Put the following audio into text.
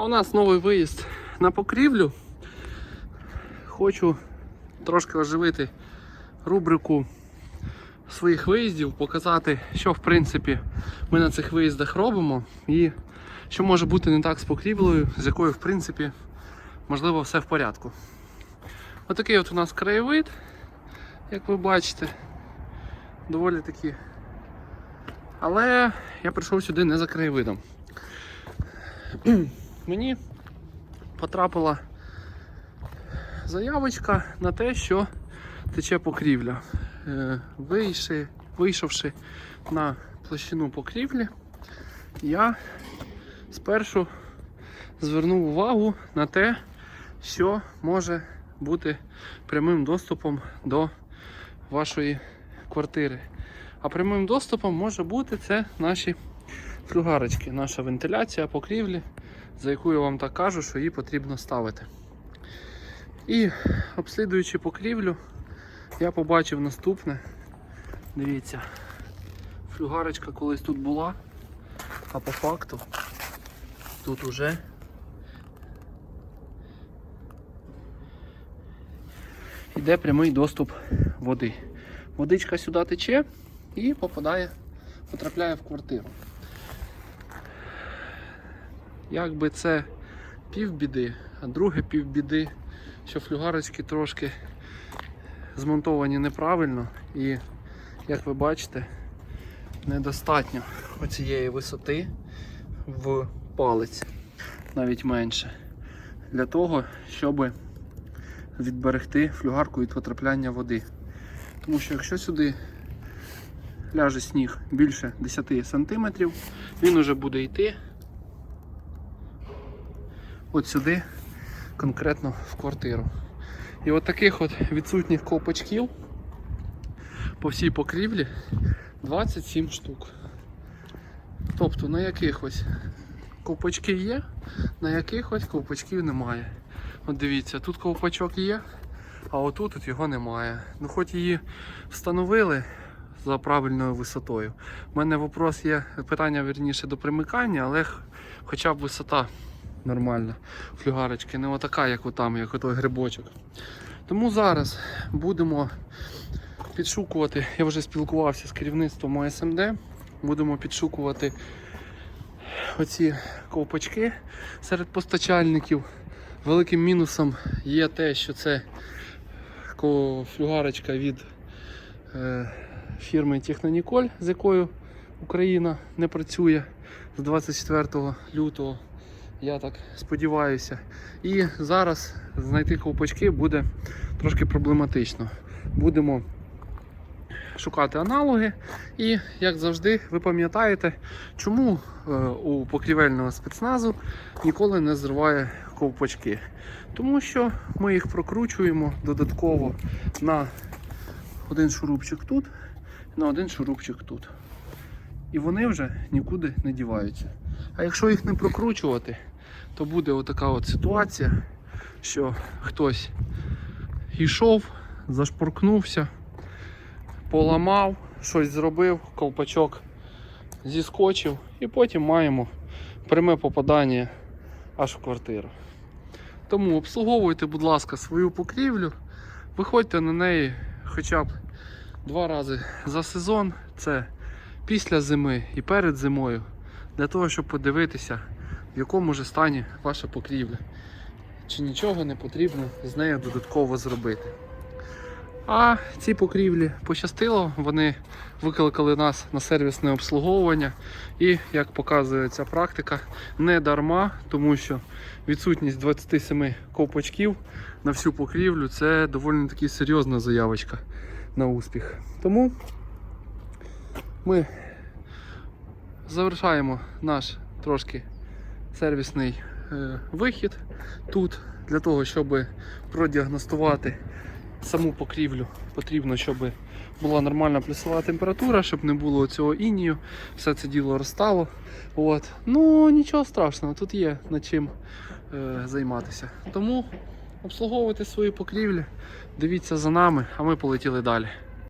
А у нас новий виїзд на покрівлю. Хочу трошки оживити рубрику своїх виїздів, показати, що в принципі ми на цих виїздах робимо і що може бути не так з покрівлею, з якою в принципі можливо все в порядку. Отакий от у нас краєвид, як ви бачите, доволі таки. Але я прийшов сюди не за краєвидом. Мені потрапила заявочка на те, що тече покрівля. Е, Вийши, вийшовши на площину покрівлі, я спершу звернув увагу на те, що може бути прямим доступом до вашої квартири. А прямим доступом може бути це наші флюгарочки, наша вентиляція покрівлі, за яку я вам так кажу, що її потрібно ставити. І обслідуючи покрівлю, я побачив наступне. Дивіться, флюгарочка колись тут була, а по факту тут уже йде прямий доступ води. Водичка сюди тече і попадає, потрапляє в квартиру. Якби це півбіди, а друге півбіди, що флюгарочки трошки змонтовані неправильно і, як ви бачите, недостатньо оцієї висоти в палець, навіть менше, для того, щоб відберегти флюгарку від потрапляння води. Тому що якщо сюди ляже сніг більше 10 см, він уже буде йти от сюди, конкретно в квартиру. І от таких от відсутніх ковпачків по всій покрівлі 27 штук. Тобто на якихось ковпачки є, на якихось ковпачків немає. От дивіться, тут ковпачок є, а отут от його немає. Ну хоч її встановили за правильною висотою. У мене вопрос є питання верніше до примикання, але хоча б висота нормальна флюгарочки, не отака, як отам, як отой грибочок. Тому зараз будемо підшукувати, я вже спілкувався з керівництвом ОСМД, будемо підшукувати оці ковпачки серед постачальників. Великим мінусом є те, що це флюгарочка від е, фірми Техноніколь, з якою Україна не працює з 24 лютого. Я так сподіваюся. І зараз знайти ковпачки буде трошки проблематично. Будемо шукати аналоги. І, як завжди, ви пам'ятаєте, чому е, у покрівельного спецназу ніколи не зриває ковпачки. Тому що ми їх прокручуємо додатково на один шурупчик тут, на один шурупчик тут. І вони вже нікуди не діваються. А якщо їх не прокручувати, то буде отака от ситуація, що хтось йшов, зашпоркнувся, поламав, щось зробив, ковпачок зіскочив, і потім маємо пряме попадання аж в квартиру. Тому обслуговуйте, будь ласка, свою покрівлю, виходьте на неї хоча б два рази за сезон. Це після зими і перед зимою, для того, щоб подивитися, в якому ж стані ваша покрівля. Чи нічого не потрібно з нею додатково зробити. А ці покрівлі пощастило, вони викликали нас на сервісне обслуговування. І, як показує ця практика, не дарма, тому що відсутність 27 ковпачків на всю покрівлю це доволі таки серйозна заявочка на успіх. Тому ми завершаємо наш трошки сервісний е, вихід тут для того, щоб продіагностувати саму покрівлю. Потрібно, щоб була нормальна плюсова температура, щоб не було цього інію, все це діло розстало. От. Ну нічого страшного, тут є над чим е, займатися. Тому обслуговуйте свої покрівлі, дивіться за нами, а ми полетіли далі.